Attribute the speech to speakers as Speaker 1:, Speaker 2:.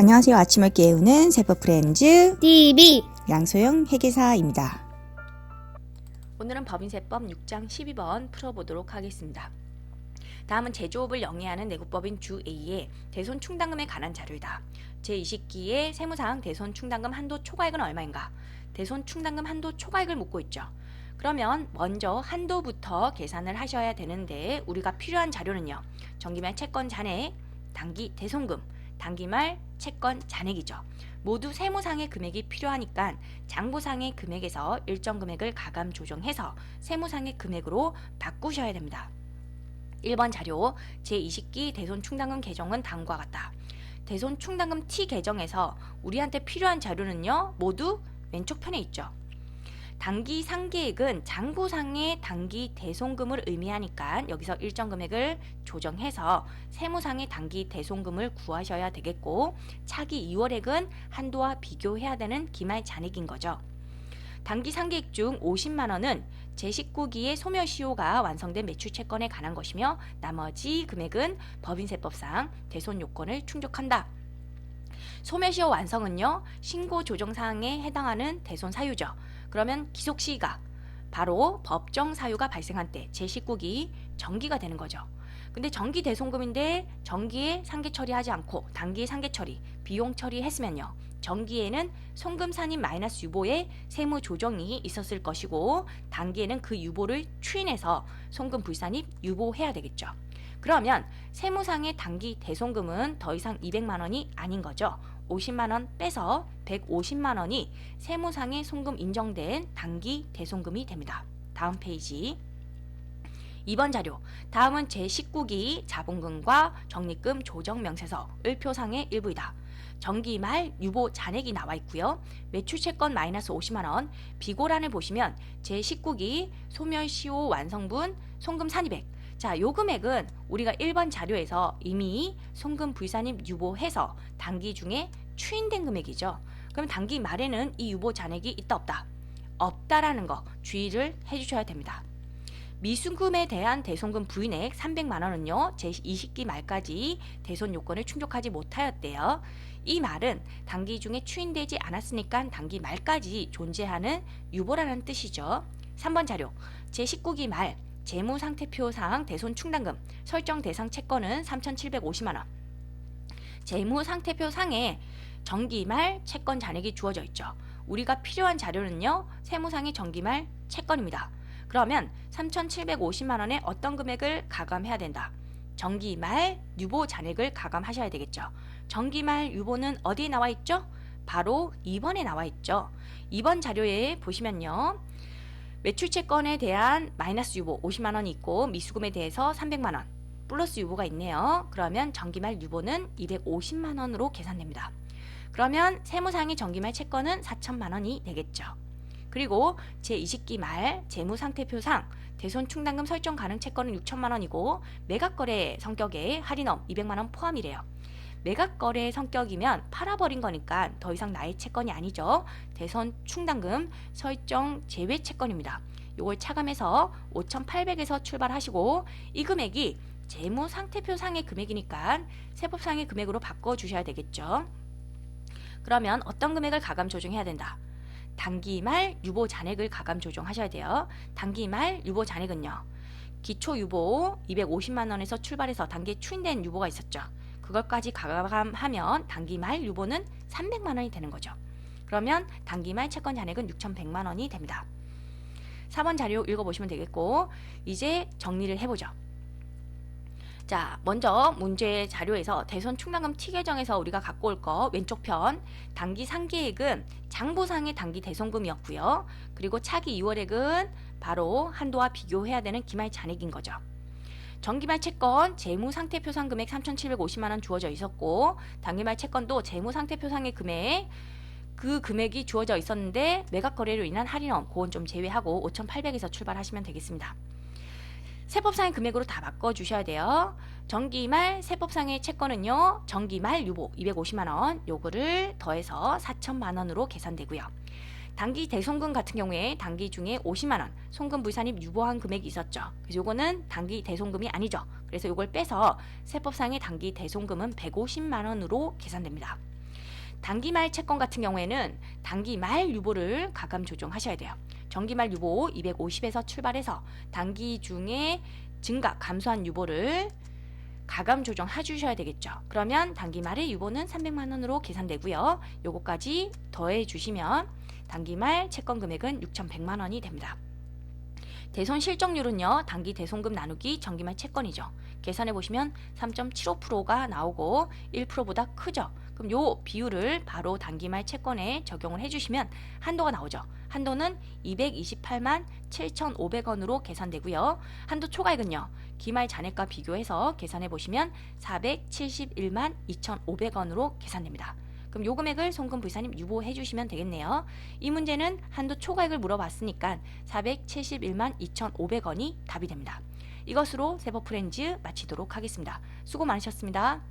Speaker 1: 안녕하세요. 아침을 깨우는 세법 프렌즈
Speaker 2: TV
Speaker 1: 양소영 회계사입니다.
Speaker 3: 오늘은 법인세법 6장 12번 풀어보도록 하겠습니다. 다음은 제조업을 영위하는 내국법인 주 A의 대손 충당금에 관한 자료이다. 제20기의 세무상 대손 충당금 한도 초과액은 얼마인가? 대손 충당금 한도 초과액을 묻고 있죠. 그러면 먼저 한도부터 계산을 하셔야 되는데 우리가 필요한 자료는요. 정기말 채권 잔액, 단기 대손금, 단기말 채권 잔액이죠. 모두 세무상의 금액이 필요하니까 장부상의 금액에서 일정 금액을 가감 조정해서 세무상의 금액으로 바꾸셔야 됩니다. 1번 자료 제20기 대손 충당금 개정은 다음과 같다. 대손 충당금 T 개정에서 우리한테 필요한 자료는요. 모두 왼쪽 편에 있죠. 단기 상계액은 장부상의 단기 대손금을 의미하니까 여기서 일정 금액을 조정해서 세무상의 단기 대손금을 구하셔야 되겠고 차기 2월액은 한도와 비교해야 되는 기말 잔액인 거죠. 단기 상계액 중 50만 원은 제19기의 소멸시효가 완성된 매출 채권에 관한 것이며 나머지 금액은 법인세법상 대손 요건을 충족한다. 소멸시효 완성은요 신고 조정 사항에 해당하는 대손 사유죠. 그러면 기속 시가 바로 법정 사유가 발생한 때 제19기 정기가 되는 거죠. 근데 정기 대손금인데 정기에 상계 처리하지 않고 단기에 상계 처리, 비용 처리했으면요. 정기에는 송금 산입 마이너스 유보에 세무 조정이 있었을 것이고 단기에는 그 유보를 추인해서 송금 불산입 유보해야 되겠죠. 그러면 세무상의 단기 대손금은 더 이상 200만 원이 아닌 거죠. 50만 원 빼서 150만 원이 세무상의 송금 인정된 단기 대손금이 됩니다. 다음 페이지. 2번 자료. 다음은 제19기 자본금과 적립금 조정 명세서 을표상의 일부이다. 정기 말 유보 잔액이 나와 있고요. 매출 채권 마이너스 50만 원. 비고란을 보시면 제19기 소멸시효 완성분 송금 산입액. 자, 요 금액은 우리가 1번 자료에서 이미 송금 불산입 유보해서 단기 중에 추인된 금액이죠. 그럼 단기 말에는 이 유보 잔액이 있다 없다. 없다라는 거 주의를 해 주셔야 됩니다. 미순금에 대한 대손금 부인액 300만 원은요. 제20기 말까지 대손 요건을 충족하지 못하였대요. 이 말은 단기 중에 추인되지 않았으니까 단기 말까지 존재하는 유보라는 뜻이죠. 3번 자료 제19기 말 재무상태표상 대손 충당금 설정 대상 채권은 3,750만 원. 재무상태표 상에 정기말 채권 잔액이 주어져 있죠. 우리가 필요한 자료는요. 세무상의 정기말 채권입니다. 그러면 3,750만 원에 어떤 금액을 가감해야 된다. 정기말 유보 잔액을 가감하셔야 되겠죠. 정기말 유보는 어디에 나와 있죠? 바로 2번에 나와 있죠. 2번 자료에 보시면요. 매출 채권에 대한 마이너스 유보 50만 원이 있고 미수금에 대해서 300만 원 플러스 유보가 있네요. 그러면 정기말 유보는 250만 원으로 계산됩니다. 그러면 세무상의 정기말 채권은 4천만 원이 되겠죠. 그리고 제20기 말 재무상태표상 대손 충당금 설정 가능 채권은 6천만 원이고 매각거래 성격의 할인엄 200만 원 포함이래요. 매각 거래 성격이면 팔아버린 거니까 더 이상 나의 채권이 아니죠. 대손 충당금 설정 제외 채권입니다. 요걸 차감해서 5,800에서 출발하시고 이 금액이 재무 상태표상의 금액이니까 세법상의 금액으로 바꿔 주셔야 되겠죠. 그러면 어떤 금액을 가감 조정해야 된다. 단기 말 유보 잔액을 가감 조정하셔야 돼요. 단기 말 유보 잔액은요. 기초 유보 250만 원에서 출발해서 단기에 추인된 유보가 있었죠. 그것까지 가감하면 단기 말 유보는 300만 원이 되는 거죠. 그러면 단기 말 채권 잔액은 6,100만 원이 됩니다. 4번 자료 읽어보시면 되겠고 이제 정리를 해보죠. 자, 먼저 문제 자료에서 대손 충당금 T 계정에서 우리가 갖고 올 거 왼쪽 편 단기 상계액은 장부상의 단기 대손금이었고요. 그리고 차기 2월액은 바로 한도와 비교해야 되는 기말 잔액인 거죠. 정기말 채권 재무상태표상 금액 3,750만 원 주어져 있었고 단기말 채권도 재무상태표상의 금액 그 금액이 주어져 있었는데 매각 거래로 인한 할인원 그건 좀 제외하고 5,800에서 출발하시면 되겠습니다. 세법상의 금액으로 다 바꿔 주셔야 돼요. 정기말 세법상의 채권은요. 정기말 유보 250만 원 요거를 더해서 4천만 원으로 계산되고요. 단기 대손금 같은 경우에 단기 중에 50만 원 송금 불산입 유보한 금액이 있었죠. 그래서 요거는 단기 대손금이 아니죠. 그래서 요걸 빼서 세법상의 단기 대손금은 150만 원으로 계산됩니다. 단기 말 채권 같은 경우에는 단기 말 유보를 가감 조정하셔야 돼요. 정기 말 유보 250에서 출발해서 단기 중에 증가 감소한 유보를 가감 조정해 주셔야 되겠죠. 그러면 단기말의 유보는 300만 원으로 계산되고요. 요거까지 더해 주시면 단기말 채권 금액은 6,100만 원이 됩니다. 대손 실적률은요. 단기 대손금 나누기 정기말 채권이죠. 계산해 보시면 3.75%가 나오고 1%보다 크죠. 그럼 요 비율을 바로 단기말 채권에 적용을 해주시면 한도가 나오죠. 한도는 228만 7,500원으로 계산되고요. 한도 초과액은요. 기말 잔액과 비교해서 계산해 보시면 471만 2,500원으로 계산됩니다. 그럼 요 금액을 송금 불사님 유보해 주시면 되겠네요. 이 문제는 한도 초과액을 물어봤으니까 471만 2,500원이 답이 됩니다. 이것으로 세버 프렌즈 마치도록 하겠습니다. 수고 많으셨습니다.